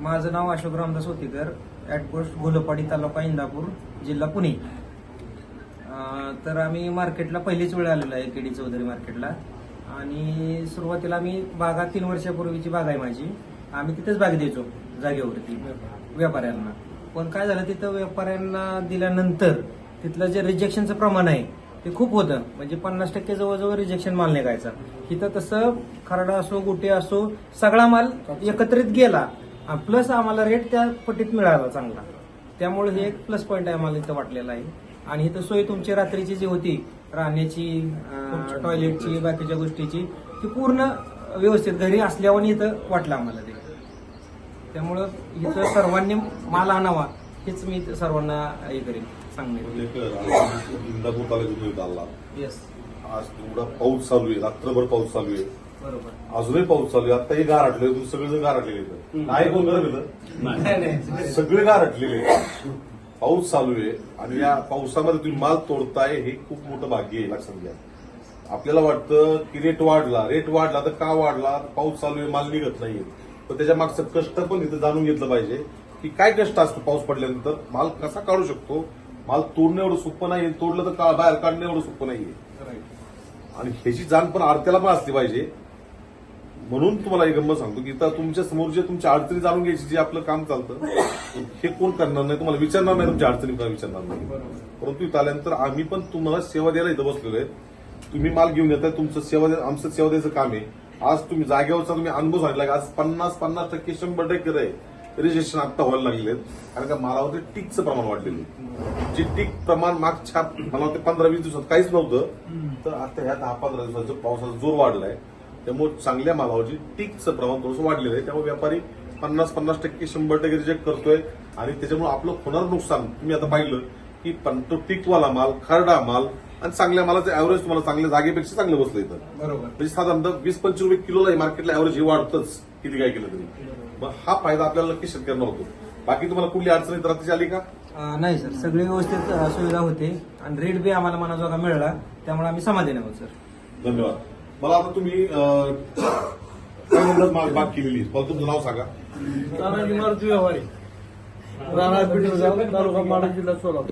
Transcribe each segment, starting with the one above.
माझं नाव अशोक रामदास होतीकर ॲटपोस्ट गोलपाडी तालुका इंदापूर जिल्हा पुणे. तर आम्ही मार्केटला पहिलीच वेळ आलेलो आहे के डी चौधरी मार्केटला आणि सुरुवातीला आम्ही बागा तीन वर्षापूर्वीची बाग आहे माझी. आम्ही तिथेच बाग द्यायचो जागेवरती व्यापाऱ्यांना. पण काय झालं तिथं व्यापाऱ्यांना दिल्यानंतर तिथलं जे रिजेक्शनचं प्रमाण आहे ते खूप होतं. म्हणजे पन्नास टक्के जवळजवळ रिजेक्शन माल निघायचा. इथं तसं खरडा असो गुटे असो सगळा माल एकत्रित गेला. प्लस आम्हाला रेट त्या पटीत मिळाला चांगला. त्यामुळे हे एक प्लस पॉईंट आहे आम्हाला इथं वाटलेला आहे. आणि इथं सोय तुमची रात्रीची जी होती राहण्याची टॉयलेटची बाकीच्या गोष्टीची ती पूर्ण व्यवस्थित घरी असल्यावर इथं वाटलं आम्हाला ते. त्यामुळं इथं सर्वांनी माल आणावा हेच मी सर्वांना हे करेन सांगणे एक इंदापूर तालुक्यातून इथं आला येस आज एवढा पाऊस चालू आहे रात्रभर पाऊस चालू आहे. अजूनही पाऊस चालू आहे. आताही गार हटले तुम्ही सगळेजण गार हटलेले इथं. नाही कोण इथं सगळे गार आहेत. पाऊस चालू आहे आणि या पावसामध्ये तुम्ही माल तोडताय हे खूप मोठं भाग्य आहे लक्षात घ्या. आपल्याला वाटतं की रेट वाढला. रेट वाढला तर का वाढला? पाऊस चालू आहे माल निघत नाहीये. पण त्याच्या मागचं कष्ट पण इथं जाणून घेतलं पाहिजे की काय कष्ट असतं पाऊस पडल्यानंतर? माल कसा काढू शकतो? माल तोडणं एवढं सोपं नाही तोडलं तर बाहेर काढणं एवढं सोपं नाहीये. आणि ह्याची जाण पण आरत्याला पण असली पाहिजे. म्हणून तुम्हाला एक गंमत सांगतो की इथं तुमच्यासमोर जे तुमच्या अडचणी जाणून घ्यायची जे आपलं काम चालतं हे कोण करणार नाही तुम्हाला विचारणार नाही तुमच्या अडचणी मला विचारणार नाही. परंतु इथं आल्यानंतर आम्ही पण तुम्हाला सेवा द्यायला इथं बसलेलो आहे. तुम्ही माल घेऊन येताय तुमचं सेवा आमचं सेवा द्यायचं काम आहे. आज तुम्ही जागेवरचा तुम्ही अनुभव सांगितला आज पन्नास पन्नास टक्के शंभर टक्के आहे रजिस्ट्रेशन आत्ता व्हायला लागले कारण का मालावरती टिकचं प्रमाण वाढलेलं आहे. जे टिक प्रमाण मागच्या मला वाटतं पंधरा वीस दिवसात काहीच नव्हतं. तर आता ह्या दहा पंधरा दिवसाचं पावसाचा जोर वाढलाय त्यामुळे चांगल्या मालावरची टिकचं प्रमाण थोडंसं वाढलेलं आहे. त्यामुळे व्यापारी पन्नास पन्नास टक्के शंभर टक्के रिजेक्ट करतोय आणि त्याच्यामुळे आपलं होणारं नुकसान. तुम्ही आता पाहिलं की पण तो टिकवाला माल खरडा माल आणि चांगल्या मालाचं ऍव्हरेज तुम्हाला चांगल्या जागेपेक्षा चांगलं बसलं इथं. बरोबर. म्हणजे साधारणतः वीस पंचवीस रुपये किलोला मार्केटला ऍव्हरेज हे वाढतंच किती काय केलं तरी. मग हा फायदा आपल्याला नक्की शेतकऱ्यांना होतो. बाकी तुम्हाला कुठली अडचण येत रात्रीची आली का? नाही सर. सगळी व्यवस्थित सुविधा होते. आणि रेट बी आम्हाला मनाजोगा मिळाला. त्यामुळे आम्ही समाधानी आहोत सर. धन्यवाद. मला आता तुम्ही माग बाग केलेली मला तुमचं नाव सांगा. तानाजी मारुती व्यवहारी. राणा पिठोगाव तालुका माडा जिल्हा सोलापूर.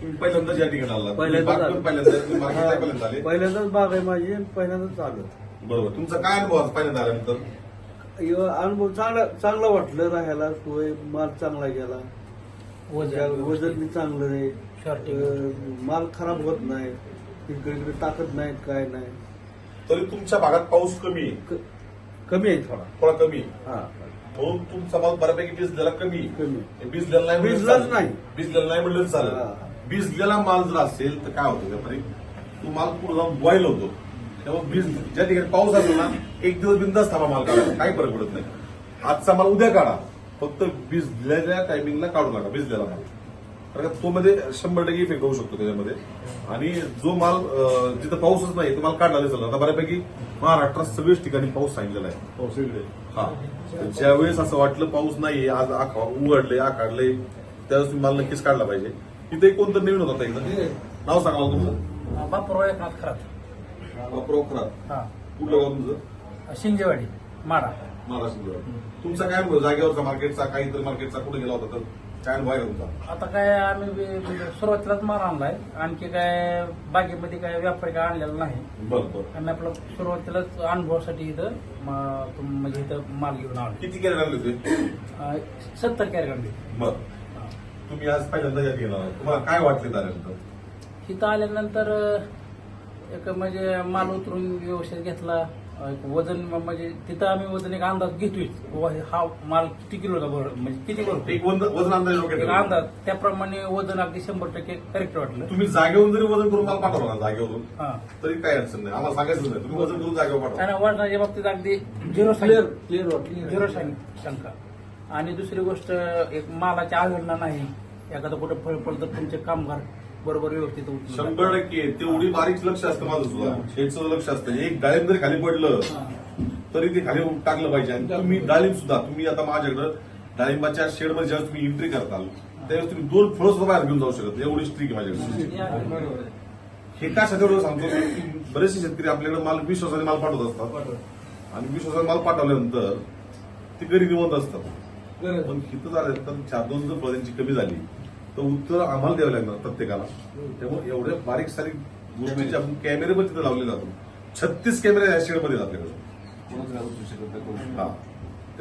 तुम्ही पहिल्यांदाच या ठिकाणी आला पहिल्यांदाच आलो. पहिल्यांदा तुम्ही मार्केटला पहिल्यांदा आले पहिल्यांदाच बाग आहे माझी आणि पहिल्यांदाच आलो बरोबर. तुमचा काय अनुभव पहिल्यांदा आल्यानंतर? अनुभव चांगला चांगला वाटलं राहायला. सोय माल चांगला गेला. वजन वजन बी चांगलं आहे. अं, माल खराब होत नाही. इकडे इकडे टाकत नाहीत काय नाही. तरी तुमच्या भागात पाऊस कमी आहे. कमी आहे थोडा. थोडा कमी आहे. हा. म्हणून तुमचा माल बऱ्यापैकी भिजलेला कमी आहे. कमी हे भिजलेला नाही म्हणलं भिजलाच चालेल. नाही. भिजलेला नाही म्हणलं हा. चालेल भिजलेला माल जर असेल तर काय होतं व्यापारी तो माल पुढे जाऊन बॉईल होतो. तेव्हा भिज ज्या ठिकाणी पाऊस असेल ना एक दिवस बिंदास थांबा माल काढा काही फरक पडत नाही. आजचा माल उद्या काढा. फक्त भिजलेल्या टायमिंगला काढू नका. भिजलेला माल. कारण तो मध्ये शंभर टक्के इफेक्ट होऊ शकतो त्याच्यामध्ये. आणि जो माल जिथं पाऊसच नाही तो माल काढला नाही आता बऱ्यापैकी महाराष्ट्रात सगळ्याच ठिकाणी पाऊस सांगितलेला आहे. हा. तर ज्यावेळेस असं वाटलं पाऊस नाही आज आखा उघडले आखाडले त्यावेळेस तुम्ही माल नक्कीच काढला पाहिजे. तिथे कोणतं नवीन होता एकदा? नाव सांगा तुमचं. बापूराव एकनाथ खरात. हा. कुठलं गाव तुमचं? शिंजेवाडी माडा महाराष्ट्र तुमचा काय जागेवरचा मार्केटचा काहीतरी मार्केटचा कुठे गेला होता तर? काय आता काय आम्ही म्हणजे सुरुवातीलाच माल आणलाय. आणखी काय बागेमध्ये काय व्यापारी काय आणलेला नाही. बरं बरं. आम्ही आपलं सुरुवातीलाच अनुभवासाठी इथं म- तुम- म्हणजे इथं माल घेऊन आलो. किती कॅरेट आणले होते? सत्तर कॅरेट आणली. बरं. तुम्ही आज पहिल्यांदा या आलात. तुम्हाला काय वाटले त्यानंतर? इथं आल्यानंतर अं, एक म्हणजे माल उतरून व्यवस्थित घेतला. एक वजन म्हणजे तिथं आम्ही वजन एक अंदाज घेतोय. हे माल किती किलोचा भर म्हणजे किती भरतो? एक वजन वजन अंदाज एक अंदाज. त्याप्रमाणे वजन अगदी शंभर टक्के करेक्ट वाटलं. तुम्ही जागेवरून जरी वजन करून माल पाठवला ना जागेवरून हा. तरी काय अडचण नाही. आम्हाला सांगायचं नाही. तुम्ही वजन करून जागेवर पाठवा. आणि वजनाच्या बाबतीत अगदी झिरो क्लिअर क्लिअर वाटलं. झिरो शंका. आणि दुसरी गोष्ट एक मालाची आवडणा नाही. एखादं कुठं फळ पडलं तर तुमचे कामगार बरोबर व्यवस्थित उचलून शंभर टक्के. तेवढी बारीक लक्ष असतं माझं सुद्धा. शेडचं लक्ष असतं. एक डाळिंब जरी खाली पडलं. तरी ते खाली टाकलं पाहिजे. आणि तुम्ही डाळिंब सुद्धा तुम्ही आता माझ्याकडं डाळिंबाच्या शेडमध्ये ज्यावेळेस तुम्ही एंट्री करताल त्यावेळेस तुम्ही दोन फळं सुद्धा बाहेर घेऊन जाऊ शकत नाही. एवढी स्ट्रिक माझ्याकडे. हे. का शेतकरी सांगतो की बरेचसे शेतकरी आपल्याकडे माल विश्वासाने माल पाठवत असतात. आणि विश्वासाने माल पाठवल्यानंतर ते घरी निवंत असतात. पण हिथं झालं तर चार दोन जर फळं त्यांची कमी झाली. तर उत्तर आम्हाला द्यावं लागणार प्रत्येकाला. त्यामुळे एवढ्या बारीक सारीक गोष्टीचे आपण कॅमेरे पण तिथे लावले जातो. छत्तीस कॅमेरे या शेडमध्ये आपल्याकडे हा.